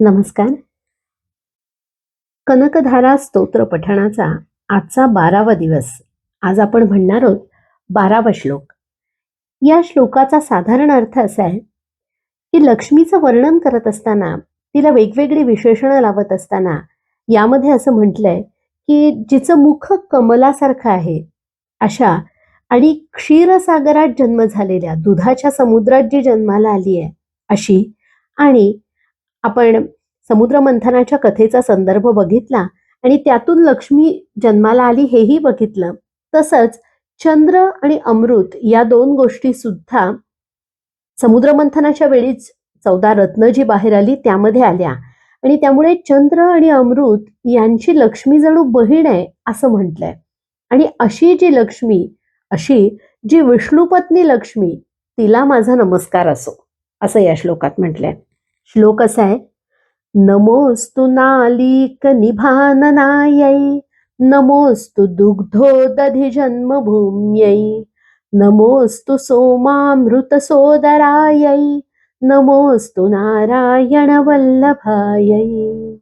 नमस्कार. कनकधारा स्तोत्र पठणाचा आजचा बारावा दिवस. आज आपण म्हणणार आहोत बारावा श्लोक. या श्लोकाचा साधारण अर्थ असा आहे की लक्ष्मीचं वर्णन करत असताना तिला वेगवेगळी विशेषणं लावत असताना यामध्ये असं म्हटलंय की जिचं मुख कमलासारखं आहे अशा आणि क्षीरसागरात जन्म झालेल्या दुधाच्या समुद्रात जी जन्माला आली आहे अशी आणि आपण समुद्रमंथनाच्या कथेचा संदर्भ बघितला आणि त्यातून लक्ष्मी जन्माला आली हेही बघितलं. तसंच चंद्र आणि अमृत या दोन गोष्टी सुद्धा समुद्रमंथनाच्या वेळीच चौदा रत्न जी बाहेर आली त्यामध्ये आल्या. आणि त्यामुळे चंद्र आणि अमृत यांची लक्ष्मी जणू बहीण आहे असं म्हटलंय. आणि अशी जी लक्ष्मी अशी जी विष्णुपत्नी लक्ष्मी तिला माझा नमस्कार असो असं या श्लोकात म्हटलंय. श्लोक असा आहे नमोस्तु नालीक निभाननायै नमोस्तु दुग्धोदधि जन्मभूम्यै नमोस्तु सोमामृतसोदरायै नमोस्तु नारायण वल्लभायै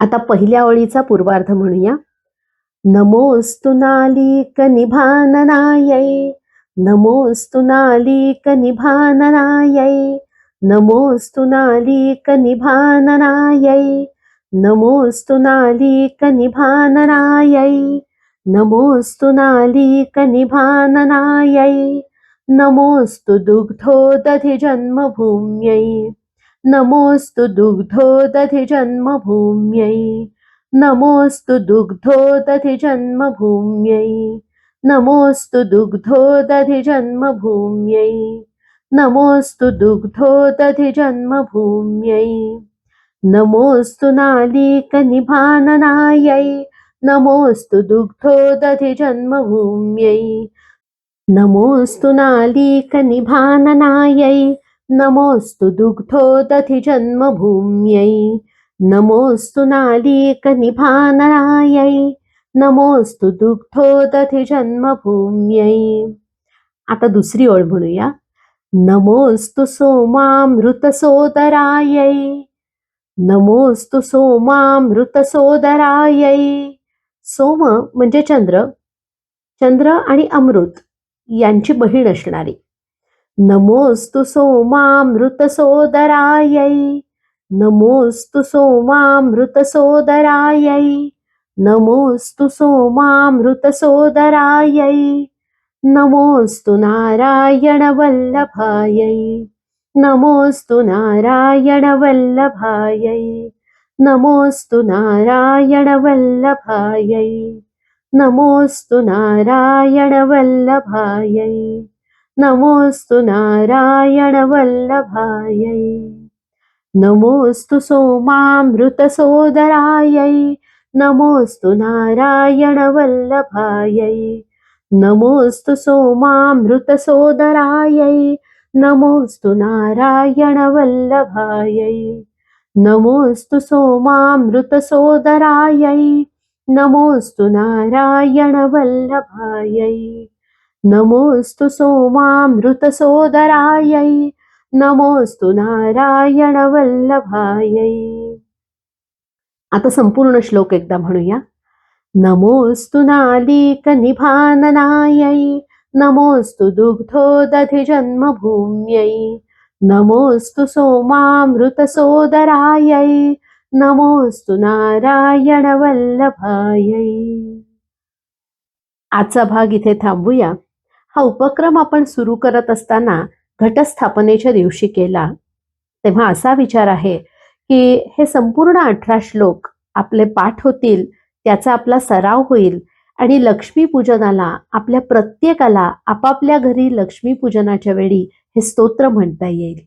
आता पहिल्या ओळीचा पूर्वार्ध म्हणूया. नमोस्तु नालीक निभाननायै नमोस्तु नालीक निभाननायै नमोऽस्तु नालीकनिभानरायै नमोऽस्तु नालीकनिभानरायै नमोऽस्तु नालीकनिभानरायै नमोऽस्तु दुग्धोदधिजन्मभूम्यै नमोस्तु दुग्धोदधिजन्मभूम्यै नमोऽस्तु दुग्धोदधिजन्मभूम्यै नमोऽस्तु दुग्धोदधिजन्मभूम्यै। नमोस्तु दुग्धोदधि जन्मभूम्यै नमोस्तु दुग्धोदधि नमोस्तु दुग्धोदधि जन्मभूम्यै नमोस्तु नालीकनिभाननायै। नमोस्तु दुग्धोदधि जन्मभूम्यै नमोस्तु नालीक नमोस्तु नमोस्तु दुग्धोदधि जन्मभूम्यै आता दुसरी ओळ म्हणूया. नमोस्तु सोमामृतसोदरायै। नमोस्तु सोमामृतसोदरायै। सोम म्हणजे चंद्र चंद्र आणि अमृत यांची बहीण असणारी. नमोस्तु सोमामृतसोदरायै। नमोस्तु सोमामृतसोदरायै। नमोस्तु सोमामृतसोदरायै। नमोस्तु नारायण वल्लभायै नमोस्तु नारायण वल्लभायै नमोस्तु नारायण वल्लभायै नमोस्तु नारायण वल्लभायै नमोस्तु नारायण वल्लभायै नमोस्तु सोमामृतसोदरायै नमोस्तु नारायण वल्लभायै नमोस्तु सोमामृतसोदरायै नमोस्तु नारायण वल्लभायै नमोस्तु सोमामृतसोदरायै नमोस्तु नारायण वल्लभायै नमोस्तु सोमामृतसोदरायै नमोस्तु नारायण वल्लभायै आता संपूर्ण श्लोक एकदा म्हणूया. नमोस्तु नालीक निभाननायै नमोस्तु दुग्धोदधि जन्मभूम्यै नमोस्तु सोमामृतसोदरायै नमोस्तु नारायण वल्लभायै आजचा भाग इथे थांबूया. हा उपक्रम आपण सुरू करत असताना घटस्थापनेच्या दिवशी केला. तेव्हा असा विचार आहे की हे संपूर्ण अठरा श्लोक आपले पाठ होतील त्याचा आपला सराव होईल. आणि लक्ष्मीपूजनाला आपल्या प्रत्येकाला आपापल्या घरी लक्ष्मीपूजनाच्या वेळी हे स्तोत्र म्हणता येईल.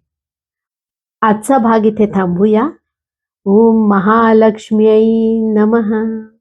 आजचा भाग इथे थांबूया. ओम महालक्ष्मी नमः.